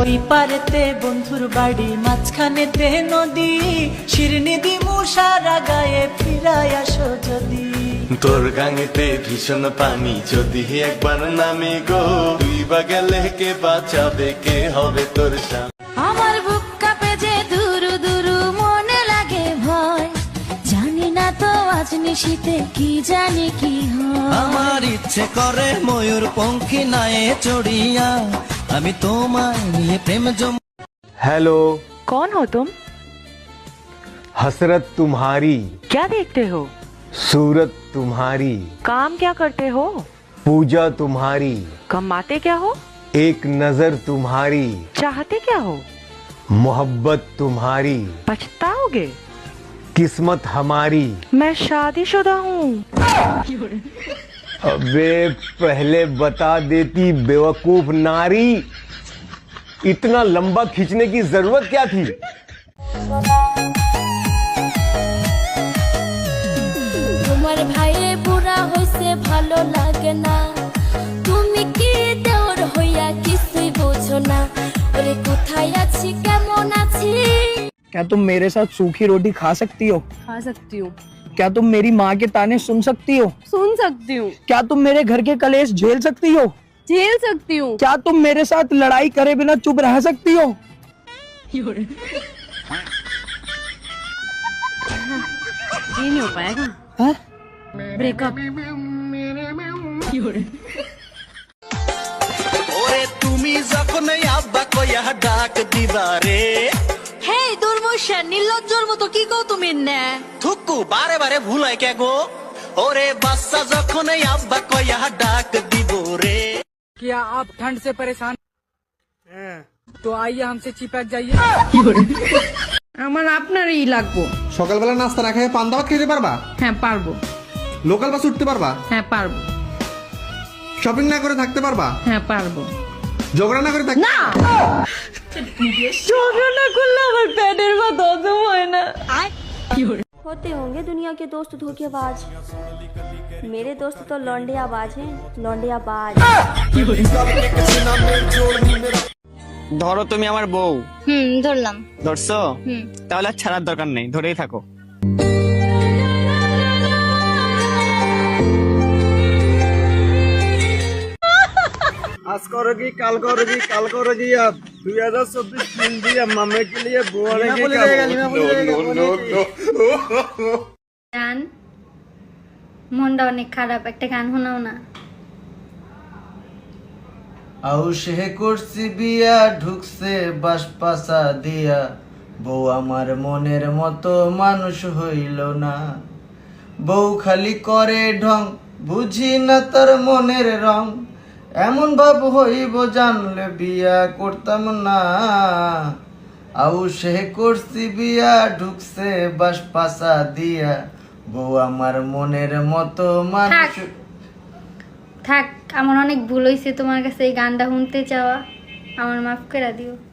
ওই পারেতে বন্ধুর বাড়ি মাঝখানেতে নদী। শিরনি দিমু সারা গায়ে ফিরাই আসো যদি। তোর গাঙেতে ভীষণ পানি যদি একবার নামে গো। তুই বা গেলে কে বাঁচাবে কে হবে তোর স্বামী? আমার বুক কাঁপে যে দুরু দুরু মনে লাগে ভয়। জানি না তো আজ নিশীতে কি জানি কি হয়। আমার ইচ্ছে করে ময়ূর পঙ্খী নায়ে চড়িয়া আমি তোমায় নিয়ে প্রেম জম हेलो कौन हो तुम हसरत तुम्हारी क्या देखते हो सूरत तुम्हारी काम क्या करते हो पूजा तुम्हारी कमाते क्या हो एक नजर तुम्हारी चाहते क्या हो मोहब्बत तुम्हारी पछताओगे किस्मत हमारी मैं शादीशुदा हूँ अबे पहले बता देती बेवकूफ नारी इतना लंबा खींचने की जरूरत क्या थी তোমার ভাইয়ে বুড়া হইছে ভালো লাগে না তুমি কি দেওর হইয়া কিছুই বোঝো না ওরে কোথায় আছি কেমন আছি क्या तुम मेरे साथ सूखी रोटी खा सकती हो खा सकती हूँ क्या तुम मेरी माँ के ताने सुन सकती हो? सुन सकती हूँ। क्या तुम मेरे घर के कलेश झेल सकती हो? झेल सकती हूँ। क्या तुम मेरे साथ लड़ाई करे बिना चुप रह सकती हो? ये नहीं हो पाएगा। हाँ? ब्रेकअप नहीं डाक दीवारे। বেশ্যা নির্লজ্জর মতো কি গো তুমি নে? থুকু বারে বারে ভুলাই কে গো? ওরে বাচ্চা যখন আব্বা কয়া ডাক দিব রে। কিয়া আপ ঠান্ড সে পরেশান তো আইয়া হামসে চিপাক যাইয়ে আমার আপনারই লাগবো। সকালবেলা নাস্তা না খেয়ে পান্দাবাদ খেতে পারবা? হ্যাঁ পারব। লোকাল বাস উঠতে পারবা? হ্যাঁ পারব। শপিং না করে থাকতে পারবা? হ্যাঁ পারব। ঝগড়া না করে থাকতে না ঝগড়া করলে আমার পেটের কথা হজম হয় না होते होंगे दुनिया के दोस्त धोखेबाज मेरे दोस्त तो लौंडियाबाज हैं लौंडियाबाज ধরো তুমি আমার বউ হুম ধরলাম ধরছো তাহলে আর ছাড়ার দরকার নেই ধরেই থাকো মনটা অনেক খারাপ একটা গান শোনাও আউ সে করছি বিয়া ঢুকছে বাসপাসা দিয়া। বউ আমার মনের মতো মানুষ হইল না। বউ খালি করে ঢং বুঝি না তার মনের রং। এমন ভাব হইব জানলে বিয়া করতাম না। আউ সে করছি বিয়া, ঢুকছে বাস পাশা দিয়া। বউ আমার মনের মতো মানুষ। থাক। আমার অনেক ভুল হয়েছে তোমার কাছে এই গানটা শুনতে চাওয়া। আমার মাফ করে দিও।